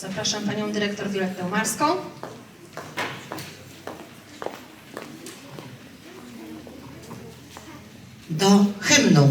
Zapraszam panią dyrektor Violettę Marską. do hymnu.